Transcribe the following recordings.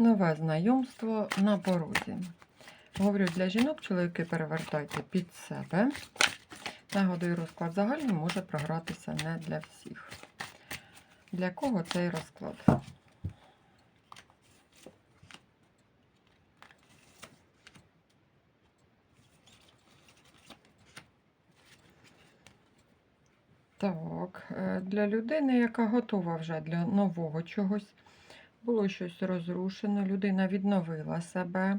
Нове знайомство на порозі. Говорю для жінок, чоловіки перевертайте під себе. Нагадую, розклад загальний може програтися не для всіх. Для кого цей розклад? Так, е, для людини, яка готова вже для нового чогось, було щось розрушено, людина відновила себе,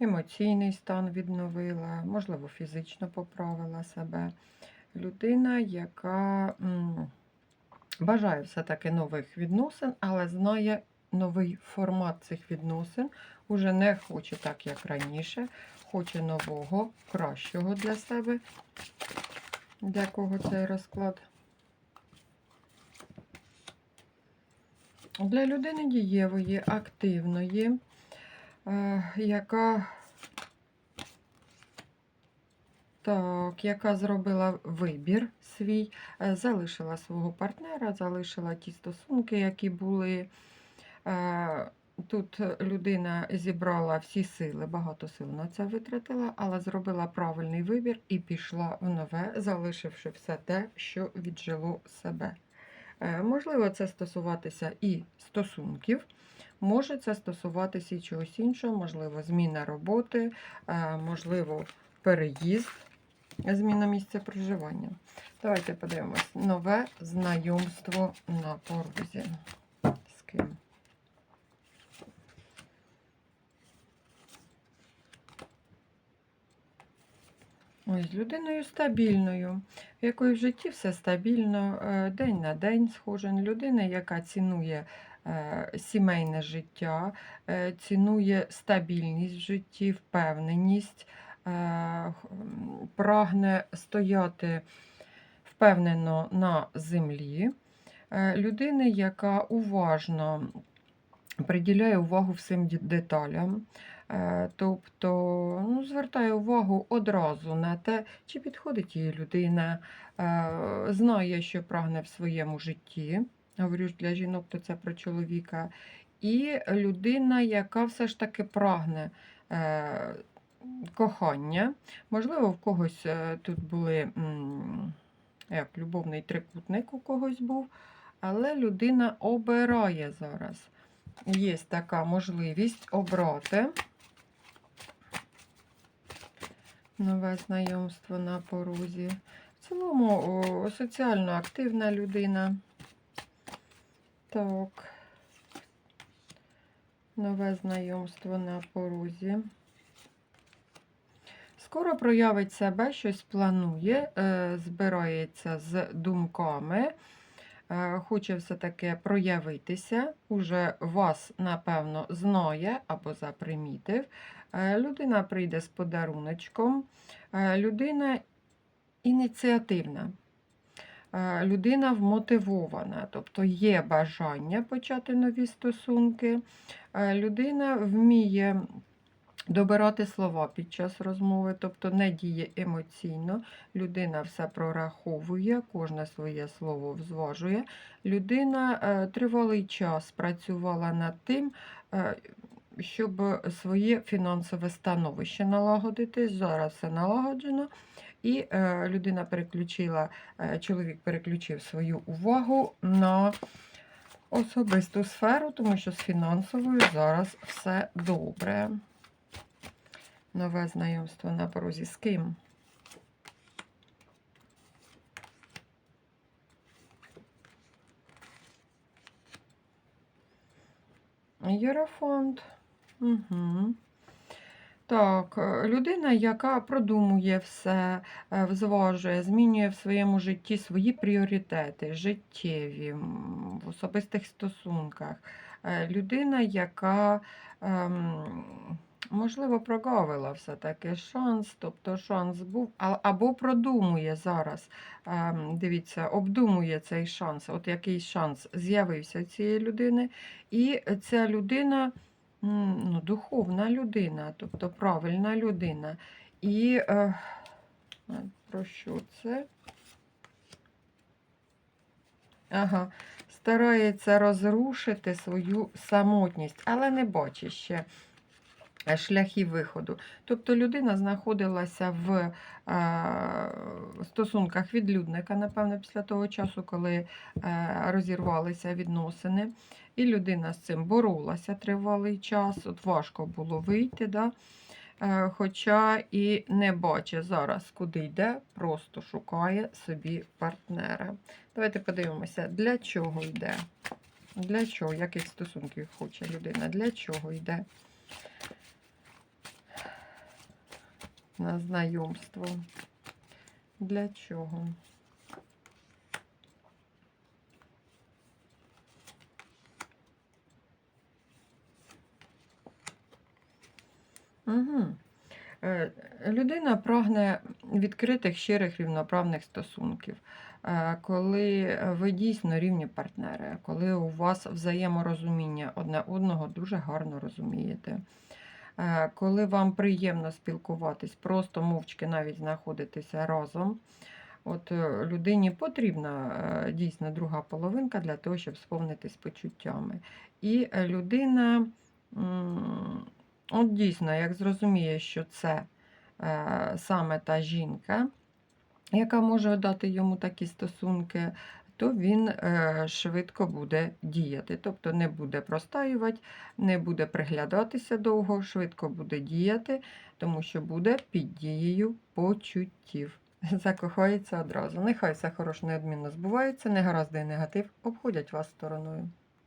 емоційний стан відновила, можливо, фізично поправила себе. Людина, яка м, бажає все-таки нових відносин, але знає новий формат цих відносин, уже не хоче так, як раніше, хоче нового, кращого для себе. Для кого цей розклад? Для людини дієвої, активної, е, яка, так, яка зробила вибір свій, е, залишила свого партнера, залишила ті стосунки, які були. Е, Тут людина зібрала всі сили, багато сил на це витратила, але зробила правильний вибір і пішла в нове, залишивши все те, що віджило себе. Е, Можливо, це стосуватися і стосунків, може це стосуватися і чогось іншого, можливо, зміна роботи, е, можливо, переїзд, зміна місця проживання. Давайте подивимось нове знайомство на порозі. З ким? З людиною стабільною, в якої в житті все стабільно, е, день на день схожен. Людина, яка цінує е, сімейне життя, е, цінує стабільність в житті, впевненість, прагне стояти впевнено на землі. Людина, яка уважно приділяє увагу всім деталям. Е, Тобто ну, звертає увагу одразу на те, чи підходить їй людина, е, знає, що прагне в своєму житті. Говорю ж для жінок, то це про чоловіка. І людина, яка все ж таки прагне е, кохання. Можливо, в когось тут були як любовний трикутник у когось був, але людина обирає зараз. Є така можливість обрати нове знайомство на порозі. В цілому о, соціально активна людина. Так. Нове знайомство на порозі. Скоро проявить себе, щось планує, е, збирається з думками, е, хоче все-таки проявитися. Уже вас, напевно, знає або запримітив. Е, Людина прийде з подаруночком. Е, Людина ініціативна. Е, Людина вмотивована, тобто є бажання почати нові стосунки. Людина вміє добирати слова під час розмови, тобто не діє емоційно. Людина все прораховує, кожне своє слово взважує. Людина тривалий час працювала над тим, щоб своє фінансове становище налагодити. Зараз все налагоджено. І е, людина переключила, е, чоловік переключив свою увагу на особисту сферу, тому що з фінансовою зараз все добре. Нове знайомство на порозі з ким? Єрофонд. Угу. Так, е, людина, яка продумує все, е, взважує, змінює в своєму житті свої пріоритети, життєві, в особистих стосунках. Е, Людина, яка, ем, можливо, прогавила все-таки шанс, тобто шанс був, або продумує зараз. ем, Дивіться, обдумує цей шанс. От який шанс з'явився цієї людини, і ця людина ну, духовна людина, тобто правильна людина. І е, про що це? Ага, старається розрушити свою самотність, але не бачить ще шляхів виходу. Тобто людина знаходилася в е, стосунках відлюдника, напевно, після того часу, коли е, розірвалися відносини. І людина з цим боролася тривалий час. От важко було вийти. Да? Е, Хоча і не бачить зараз, куди йде, просто шукає собі партнера. Давайте подивимося, для чого йде. Для чого, яких стосунків хоче людина? Для чого йде на знайомство? Для чого? Угу. Людина прагне відкритих, щирих, рівноправних стосунків, Е, коли ви дійсно рівні партнери, коли у вас взаєморозуміння одне одного дуже гарно розумієте. Е, Коли вам приємно спілкуватись, просто мовчки навіть знаходитися разом. От е, людині потрібна е, дійсно друга половинка для того, щоб сповнитись почуттями. І людина, от дійсно, як зрозуміє, що це саме та жінка, яка може дати йому такі стосунки, то він е, швидко буде діяти. Тобто не буде простаювати, не буде приглядатися довго, швидко буде діяти, тому що буде під дією почуттів. Закохається одразу. Нехай все хороше неодмінно збувається, негаразди і негатив обходять вас стороною.